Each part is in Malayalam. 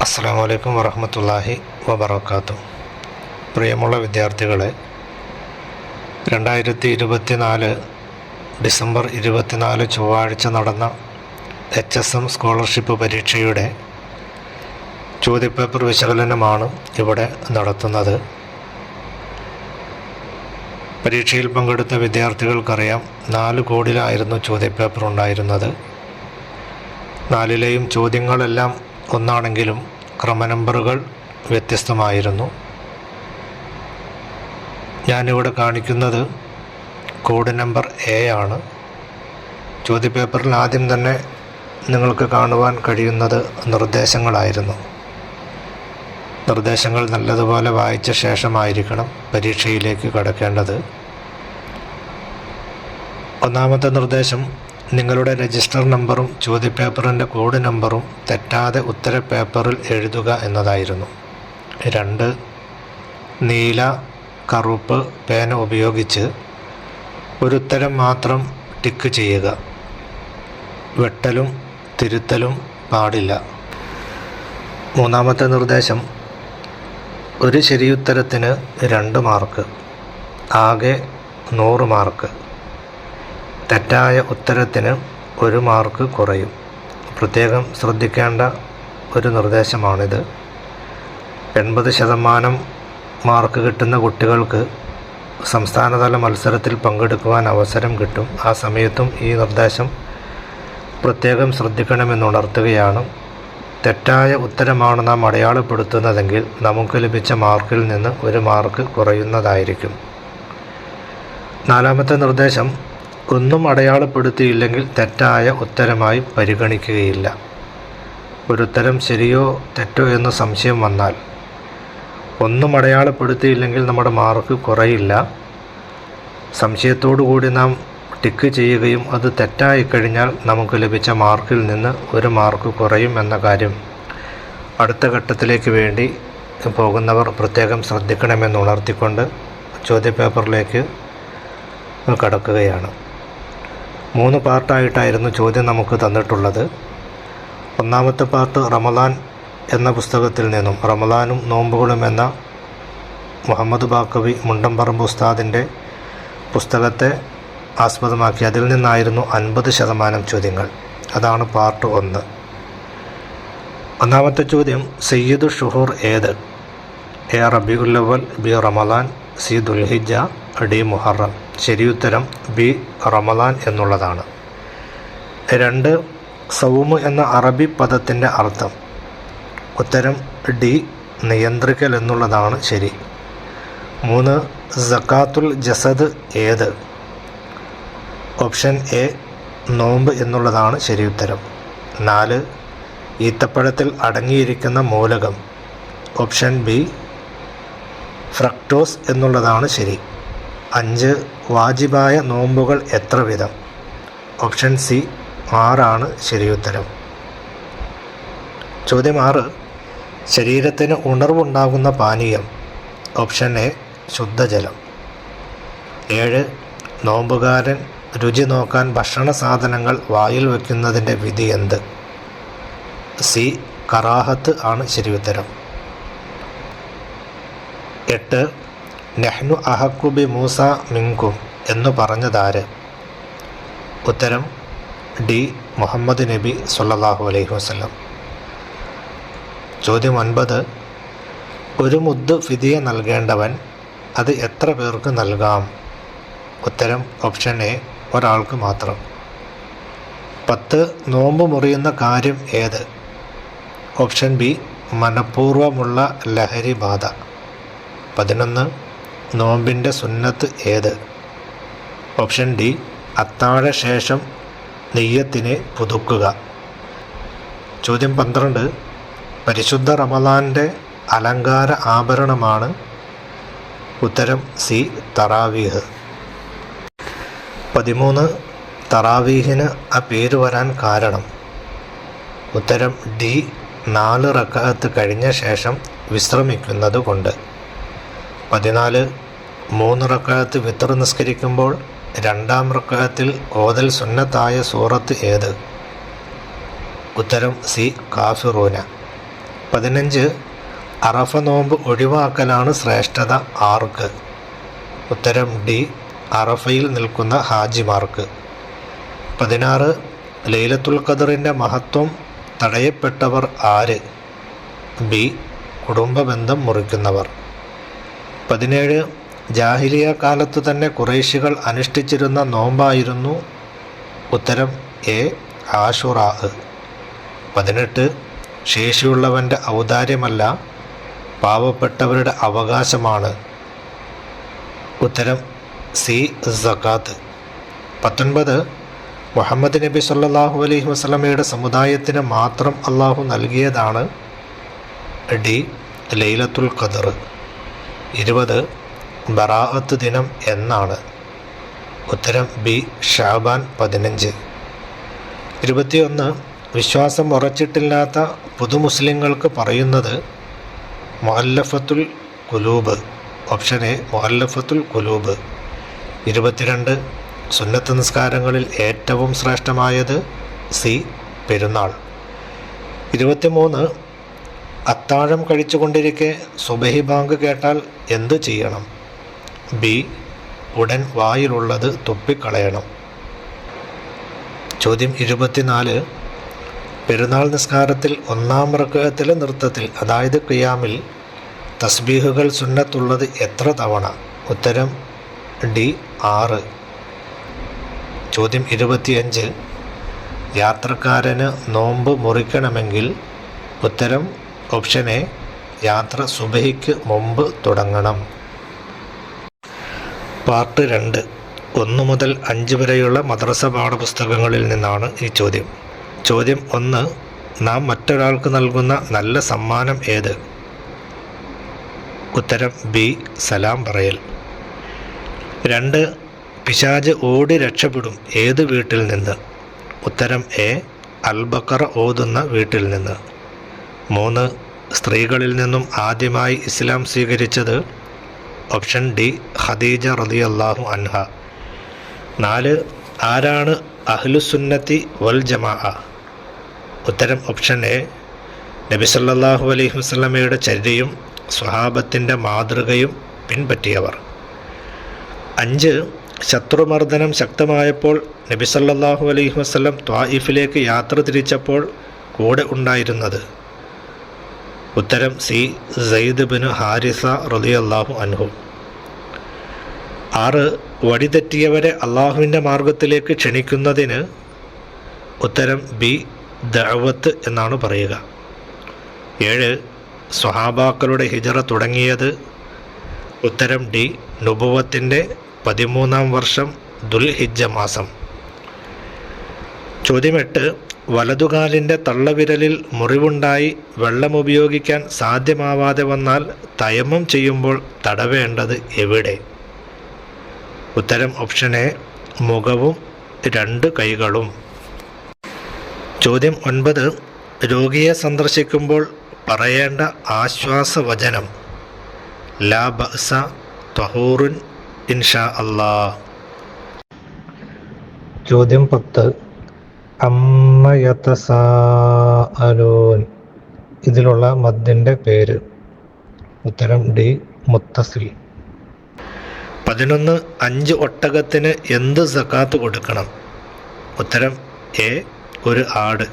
അസ്സാം വലൈക്കും വറഹമത്തല്ലാഹി വബർക്കാത്തു പ്രിയമുള്ള വിദ്യാർത്ഥികളെ രണ്ടായിരത്തി ഇരുപത്തിനാല് ഡിസംബർ ഇരുപത്തിനാല് ചൊവ്വാഴ്ച നടന്ന എച്ച് എസ് എം സ്കോളർഷിപ്പ് പരീക്ഷയുടെ ചോദ്യപേപ്പർ വിശകലനമാണ് ഇവിടെ നടത്തുന്നത്. പരീക്ഷയിൽ പങ്കെടുത്ത വിദ്യാർത്ഥികൾക്കറിയാം നാല് കോഡിലായിരുന്നു ചോദ്യപേപ്പർ ഉണ്ടായിരുന്നത്. നാലിലെയും ചോദ്യങ്ങളെല്ലാം ഒന്നാണെങ്കിലും ക്രമനമ്പറുകൾ വ്യത്യസ്തമായിരുന്നു. ഞാനിവിടെ കാണിക്കുന്നത് കോഡ് നമ്പർ എ ആണ്. ചോദ്യപേപ്പറിൽ ആദ്യം തന്നെ നിങ്ങൾക്ക് കാണുവാൻ കഴിയുന്നത് നിർദ്ദേശങ്ങളായിരുന്നു. നിർദ്ദേശങ്ങൾ നല്ലതുപോലെ വായിച്ച ശേഷമായിരിക്കണം പരീക്ഷയിലേക്ക് കടക്കേണ്ടത്. ഒന്നാമത്തെ നിർദ്ദേശം നിങ്ങളുടെ രജിസ്റ്റർ നമ്പറും ചോദ്യപേപ്പറിന്റെ കോഡ് നമ്പറും തെറ്റാതെ ഉത്തര പേപ്പറിൽ എഴുതുക എന്നതായിരുന്നു. രണ്ട് നീല കറുപ്പ് പേന ഉപയോഗിച്ച് ഒരു ഉത്തരം മാത്രം ടിക്ക് ചെയ്യുക. വെട്ടലും തിരുത്തലും പാടില്ല. മൂന്നാമത്തെ നിർദ്ദേശം ഒരു ശരിയുത്തരത്തിന് രണ്ട് മാർക്ക് ആകെ നൂറ് മാർക്ക്. തെറ്റായ ഉത്തരത്തിന് ഒരു മാർക്ക് കുറയും. പ്രത്യേകം ശ്രദ്ധിക്കേണ്ട ഒരു നിർദ്ദേശമാണിത്. എൺപത് ശതമാനം മാർക്ക് കിട്ടുന്ന കുട്ടികൾക്ക് സംസ്ഥാനതല മത്സരത്തിൽ പങ്കെടുക്കുവാൻ അവസരം കിട്ടും. ആ സമയത്തും ഈ നിർദ്ദേശം പ്രത്യേകം ശ്രദ്ധിക്കണമെന്നുണർത്തുകയാണ് തെറ്റായ ഉത്തരമാണ് നാം അടയാളപ്പെടുത്തുന്നതെങ്കിൽ നമുക്ക് ലഭിച്ച മാർക്കിൽ നിന്ന് ഒരു മാർക്ക് കുറയുന്നതായിരിക്കും. നാലാമത്തെ നിർദ്ദേശം ഒന്നും അടയാളപ്പെടുത്തിയില്ലെങ്കിൽ തെറ്റായ ഉത്തരമായി പരിഗണിക്കുകയില്ല. ഒരു ഉത്തരം ശരിയോ തെറ്റോ എന്ന സംശയം വന്നാൽ ഒന്നും അടയാളപ്പെടുത്തിയില്ലെങ്കിൽ നമ്മുടെ മാർക്ക് കുറയില്ല. സംശയത്തോടു കൂടി നാം ടിക്ക് ചെയ്യുകയും അത് തെറ്റായി കഴിഞ്ഞാൽ നമുക്ക് ലഭിച്ച മാർക്കിൽ നിന്ന് ഒരു മാർക്ക് കുറയും എന്ന കാര്യം അടുത്ത ഘട്ടത്തിലേക്ക് വേണ്ടി പോകുന്നവർ പ്രത്യേകം ശ്രദ്ധിക്കണമെന്ന് ഉണർത്തിക്കൊണ്ട് ചോദ്യപേപ്പറിലേക്ക് കടക്കുകയാണ്. മൂന്ന് പാർട്ടായിട്ടായിരുന്നു ചോദ്യം നമുക്ക് തന്നിട്ടുള്ളത്. ഒന്നാമത്തെ പാർട്ട് റമലാൻ എന്ന പുസ്തകത്തിൽ നിന്നും റമലാനും നോമ്പുകളും എന്ന മുഹമ്മദ് ബാക്കവി മുണ്ടംപറമ്പ് ഉസ്താദിന്റെ പുസ്തകത്തെ ആസ്പദമാക്കി അതിൽ നിന്നായിരുന്നു അൻപത് ശതമാനം ചോദ്യങ്ങൾ. അതാണ് പാർട്ട് ഒന്ന്. ഒന്നാമത്തെ ചോദ്യം സയ്യിദ് ഷുഹൂർ ഏത്? എ റബിയുല്ലവൽ ബി റമലാൻ സി ദുൽഹിജ ഡി മുഹറം. ശരിയുത്തരം ബി റമദാൻ എന്നുള്ളതാണ്. രണ്ട് സൗമ് എന്ന അറബി പദത്തിന്റെ അർത്ഥം. ഉത്തരം ഡി നിയന്ത്രിക്കൽ എന്നുള്ളതാണ് ശരി. മൂന്ന് സക്കാത്തുൽ ജസദ് ഏത്? ഓപ്ഷൻ എ നോമ്പ് എന്നുള്ളതാണ് ശരിയുത്തരം. നാല് ഈത്തപ്പഴത്തിൽ അടങ്ങിയിരിക്കുന്ന മൂലകം. ഓപ്ഷൻ ബി ഫ്രക്ടോസ് എന്നുള്ളതാണ് ശരി. അഞ്ച് വാജിബായ നോമ്പുകൾ എത്ര വിധം ഓപ്ഷൻ സി ആറാണ് ശരിയുത്തരം. ചോദ്യം ആറ് ശരീരത്തിന് ഉണർവുണ്ടാകുന്ന പാനീയം. ഓപ്ഷൻ എ ശുദ്ധജലം. ഏഴ് നോമ്പുകാരൻ രുചി നോക്കാൻ ഭക്ഷണ സാധനങ്ങൾ വായിൽ വയ്ക്കുന്നതിന്റെ വിധി എന്ത്? സി കറാഹത്ത് ആണ് ശരിയുത്തരം. എട്ട് നെഹ്നു അഹക്കുബി മൂസ മിങ്കും എന്നു പറഞ്ഞതാര്? ഉത്തരം ഡി. മുഹമ്മദ് നബി സല്ലാഹു അലൈഹി വസ്ലം ചോദ്യം ഒൻപത് ഒരു മുദ്ദ് ഫിദിയ നൽകേണ്ടവൻ അത് എത്ര പേർക്ക് നൽകാം? ഉത്തരം ഓപ്ഷൻ എ ഒരാൾക്ക് മാത്രം. പത്ത് നോമ്പ് മുറിയുന്ന കാര്യം ഏത്? ഓപ്ഷൻ ബി മനഃപൂർവമുള്ള ലഹരി ബാധ. പതിനൊന്ന് നോമ്പിന്റെ സുന്നത്ത് ഏത്? ഓപ്ഷൻ ഡി അത്താഴ ശേഷം നെയ്യത്തിനെ പുതുക്കുക. ചോദ്യം പന്ത്രണ്ട് പരിശുദ്ധ റമദാന്റെ അലങ്കാര ആഭരണമാണ്. ഉത്തരം സി തറാവീഹ്. പതിമൂന്ന് തറാവീഹിന് ആ പേര് വരാൻ കാരണം. ഉത്തരം ഡി നാല് റക്കാത്ത് കഴിഞ്ഞ ശേഷം വിശ്രമിക്കുന്നത് കൊണ്ട് പതിനാല് മൂന്ന് റക്കാത്ത് വിത്തർ നിസ്കരിക്കുമ്പോൾ രണ്ടാം റക്കായത്തിൽ ഓതൽ സുന്നത്തായ സൂറത്ത് ഏത്? ഉത്തരം സി കാഫിറൂന. പതിനഞ്ച് അറഫ നോമ്പ് ഒഴിവാക്കലാണ് ശ്രേഷ്ഠത ആർക്ക്? ഉത്തരം ഡി അറഫയിൽ നിൽക്കുന്ന ഹാജിമാർക്ക്. പതിനാറ് ലൈലത്തുൽ ഖദറിന്റെ മഹത്വം തടയപ്പെട്ടവർ ആര്? ബി കുടുംബബന്ധം മുറിക്കുന്നവർ. പതിനേഴ് ജാഹിലിയ കാലത്തു തന്നെ കുറേശികൾ അനുഷ്ഠിച്ചിരുന്ന നോമ്പായിരുന്നു ഉത്തരം എ ആഷുറാ പതിനെട്ട് ശേഷിയുള്ളവന്റെ ഔദാര്യമല്ല പാവപ്പെട്ടവരുടെ അവകാശമാണ്. ഉത്തരം സി സക്കാത്ത്. പത്തൊൻപത് മുഹമ്മദ് നബി സല്ലാഹു അലൈഹി വസ്ലമയുടെ സമുദായത്തിന് മാത്രം അള്ളാഹു നൽകിയതാണ് ഡി ലൈലത്തുൽ ഖദർ. ഇരുപത് ബറാഅത്ത് ദിനം എന്നാണ്. ഉത്തരം ബി ഷാബാൻ പതിനഞ്ച്. ഇരുപത്തിയൊന്ന് വിശ്വാസം ഉറച്ചിട്ടില്ലാത്ത പുതുമുസ്ലിങ്ങൾക്ക് പറയുന്നത് മുഅല്ലഫത്തുൽ കുലൂബ് ഓപ്ഷൻ എ മുഅല്ലഫത്തുൽ കുലൂബ് ഇരുപത്തിരണ്ട് സുന്നത്ത് നിസ്കാരങ്ങളിൽ ഏറ്റവും ശ്രേഷ്ഠമായത് സി പെരുന്നാൾ. ഇരുപത്തിമൂന്ന് അത്താഴം കഴിച്ചുകൊണ്ടിരിക്കെ സുബഹി ബാങ്ക് കേട്ടാൽ എന്തു ചെയ്യണം? ബി ഉടൻ വായിലുള്ളത് തുപ്പിക്കളയണം. ചോദ്യം ഇരുപത്തിനാല്. പെരുന്നാൾ നിസ്കാരത്തിൽ ഒന്നാം റക്കത്തിലെ നൃത്തത്തിൽ അതായത് ക്രിയാമിൽ തസ്ബീഹുകൾ സുന്നത്തുള്ളത് എത്ര തവണ? ഉത്തരം ഡി ആറ്. ചോദ്യം ഇരുപത്തിയഞ്ച്. യാത്രക്കാരന് നോമ്പ് മുറിക്കണമെങ്കിൽ ഉത്തരം ഓപ്ഷൻ എ യാത്ര സുബഹിക്ക് മുമ്പ് തുടങ്ങണം. പാർട്ട് രണ്ട്. ഒന്ന് മുതൽ അഞ്ച് വരെയുള്ള മദ്രസ പാഠപുസ്തകങ്ങളിൽ നിന്നാണ് ഈ ചോദ്യം. ചോദ്യം ഒന്ന് നാം മറ്റൊരാൾക്ക് നൽകുന്ന നല്ല സമ്മാനം ഏത്? ഉത്തരം ബി സലാം പറയൽ. രണ്ട് പിശാജ് ഓടി രക്ഷപ്പെടും ഏത് വീട്ടിൽ നിന്ന്? ഉത്തരം എ അൽബക്കറ ഓതുന്ന വീട്ടിൽ നിന്ന്. മൂന്ന് സ്ത്രീകളിൽ നിന്നും ആദ്യമായി ഇസ്ലാം സ്വീകരിച്ചത് ഓപ്ഷൻ ഡി ഖദീജ അള്ളാഹു അൻഹ. നാല് ആരാണ് അഹ്ലുസുന്നത്തി വൽ ജമാഅ? ഉത്തരം ഓപ്ഷൻ എ നബി സല്ലല്ലാഹു അലൈഹി വസ്ലമയുടെ ചര്യയും സ്വഹാബത്തിന്റെ മാതൃകയും പിൻപറ്റിയവർ. അഞ്ച് ശത്രുമർദ്ദനം ശക്തമായപ്പോൾ നബി സല്ലല്ലാഹു അലൈഹി വസ്ലം ത്വായിഫിലേക്ക് യാത്ര തിരിച്ചപ്പോൾ കൂടെ ഉണ്ടായിരുന്നത്. ഉത്തരം സി സയ്യിദ് ബിൻ ഹാരിസ റളിയല്ലാഹു അൻഹു. ആറ് വഴിതെറ്റിയവരെ അള്ളാഹുവിന്റെ മാർഗത്തിലേക്ക് ക്ഷണിക്കുന്നതിന് ഉത്തരം ബി ദഅവത്ത് എന്നാണ് പറയുക. ഏഴ് സ്വഹാബാക്കളുടെ ഹിജറ തുടങ്ങിയത് ഉത്തരം ഡി നുബുവത്തിന്റെ പതിമൂന്നാം വർഷം ദുൽഹിജ്ജ മാസം. ചോദ്യം എട്ട് വലതുകാലിന്റെ തള്ളവിരലിൽ മുറിവുണ്ടായി വെള്ളം ഉപയോഗിക്കാൻ സാധ്യമാവാതെ വന്നാൽ തയമ്മം ചെയ്യുമ്പോൾ തടവേണ്ടത് എവിടെ? ഉത്തരം ഓപ്ഷൻ എ മുഖവും രണ്ട് കൈകളും. ചോദ്യം ഒൻപത് രോഗിയെ സന്ദർശിക്കുമ്പോൾ പറയേണ്ട ആശ്വാസവചനം. ലാ ബസ തഹൂറുൻ ഇൻഷാ അല്ലാ ചോദ്യം പത്ത് അമ്മയത്തസാഅലൂൻ ഇതിലുള്ള മദ്ദിന്റെ പേര്. ഉത്തരം ഡി മുത്തസിൽ. പതിനൊന്ന് അഞ്ച് ഒട്ടകത്തിന് എന്ത് സക്കാത്ത് കൊടുക്കണം? ഉത്തരം എ ഒരു ആട്.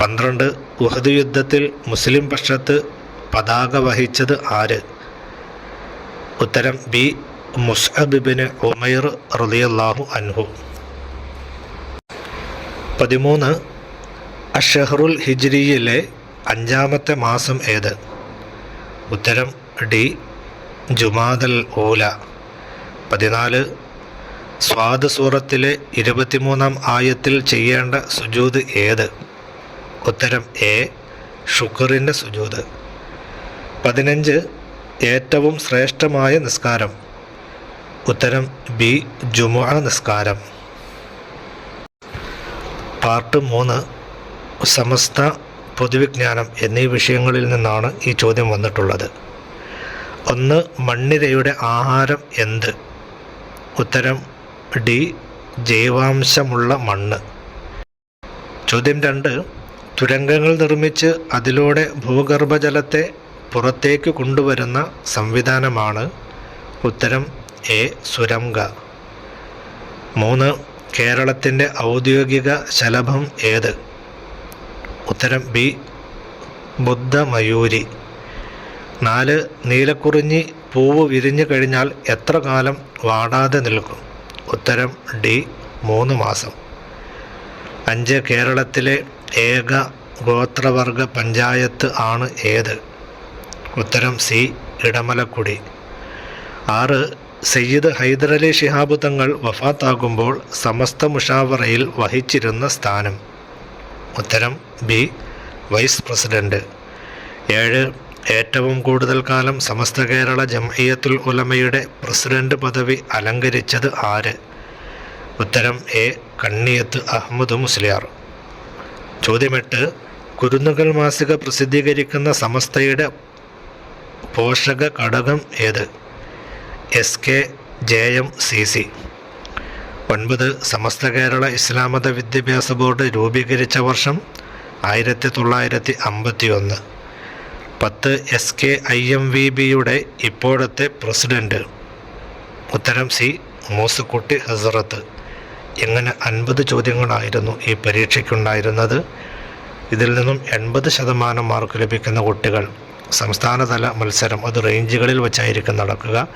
പന്ത്രണ്ട് ഉഹദ് യുദ്ധത്തിൽ മുസ്ലിം പക്ഷത്ത് പതാക വഹിച്ചത് ആര്? ഉത്തരം ബി മുസ്അബിബിന് ഉമൈർ റളിയല്ലാഹു അൻഹു. പതിമൂന്ന് അഷഹറുൽ ഹിജ്രിയിലെ അഞ്ചാമത്തെ മാസം ഏത്? ഉത്തരം ഡി ജുമാദൽ ഓല പതിനാല് സ്വാദ് സൂറത്തിലെ ഇരുപത്തിമൂന്നാം ആയത്തിൽ ചെയ്യേണ്ട സുജൂത് ഏത്? ഉത്തരം എ ഷുക്കറിന്റെ സുജൂത് പതിനഞ്ച് ഏറ്റവും ശ്രേഷ്ഠമായ നിസ്കാരം. ഉത്തരം ബി ജുമുഅ നിസ്കാരം. പാർട്ട് മൂന്ന് സമസ്ത പൊതുവിജ്ഞാനം എന്നീ വിഷയങ്ങളിൽ നിന്നാണ് ഈ ചോദ്യം വന്നിട്ടുള്ളത്. ഒന്ന് മണ്ണിരയുടെ ആഹാരം എന്ത്? ഉത്തരം ഡി ജൈവാംശമുള്ള മണ്ണ്. ചോദ്യം രണ്ട് തുരങ്കങ്ങൾ നിർമ്മിച്ച് അതിലൂടെ ഭൂഗർഭജലത്തെ പുറത്തേക്ക് കൊണ്ടുവരുന്ന സംവിധാനമാണ്. ഉത്തരം എ സുരംഗ. മൂന്ന് കേരളത്തിന്റെ ഔദ്യോഗിക ശലഭം ഏത്? ഉത്തരം ബി. ബുദ്ധമയൂരി. നാല് നീലക്കുറിഞ്ഞി പൂവ് വിരിഞ്ഞു കഴിഞ്ഞാൽ എത്ര കാലം വാടാതെ നിൽക്കും? ഉത്തരം ഡി മൂന്ന് മാസം. അഞ്ച് കേരളത്തിലെ ഏക ഗോത്രവർഗ പഞ്ചായത്ത് ആണ് ഏത്? ഉത്തരം സി ഇടമലക്കുടി. ആറ് സയ്യിദ് ഹൈദരലി ശിഹാബ് തങ്ങൾ വഫാത്താകുമ്പോൾ സമസ്ത മുഷാവറയിൽ വഹിച്ചിരുന്ന സ്ഥാനം. ഉത്തരം ബി വൈസ് പ്രസിഡന്റ്. ഏഴ് ഏറ്റവും കൂടുതൽ കാലം സമസ്ത കേരള ജംഇയ്യത്തുൽ ഉലമയുടെ പ്രസിഡന്റ് പദവി അലങ്കരിച്ചത് ആര്? ഉത്തരം എ കണ്ണിയത്ത് അഹമ്മദ് മുസ്ലിയാർ. ചോദ്യമെട്ട് കുരുന്നുകൾ മാസിക പ്രസിദ്ധീകരിക്കുന്ന സമസ്തയുടെ പോഷക ഘടകം ഏത്? S K J M C C ഒൻപത് സമസ്ത കേരള ഇസ്ലാമത വിദ്യാഭ്യാസ ബോർഡ് രൂപീകരിച്ച വർഷം ആയിരത്തി തൊള്ളായിരത്തി അമ്പത്തി ഒന്ന് പത്ത് S K I M V ബിയുടെ ഇപ്പോഴത്തെ പ്രസിഡന്റ്. ഉത്തരം സി മൂസുക്കുട്ടി ഹസറത്ത് ഇങ്ങനെ അൻപത് ചോദ്യങ്ങളായിരുന്നു ഈ പരീക്ഷയ്ക്കുണ്ടായിരുന്നത്. ഇതിൽ നിന്നും എൺപത് ശതമാനം മാർക്ക് ലഭിക്കുന്ന കുട്ടികൾ. സംസ്ഥാനതല മത്സരം അത് റേഞ്ചുകളിൽ വെച്ചായിരിക്കും നടക്കുക.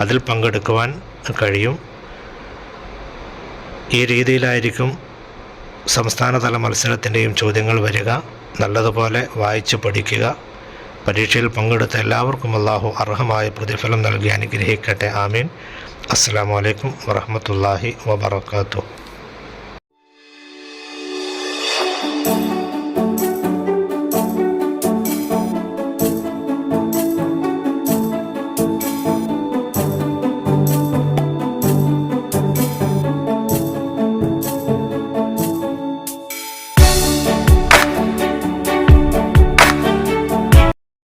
അതിൽ പങ്കെടുക്കുവാൻ കഴിയും. ഈ രീതിയിലായിരിക്കും സംസ്ഥാനതല മത്സരത്തിന്റെയും ചോദ്യങ്ങൾ വരിക. നല്ലതുപോലെ വായിച്ച് പഠിക്കുക. പരീക്ഷയിൽ പങ്കെടുത്ത എല്ലാവർക്കും അള്ളാഹു അർഹമായ പ്രതിഫലം നൽകി അനുഗ്രഹിക്കട്ടെ. ആമീൻ. അസ്സാം വലൈക്കും വറഹമത്തല്ലാഹി വബർക്കാത്തു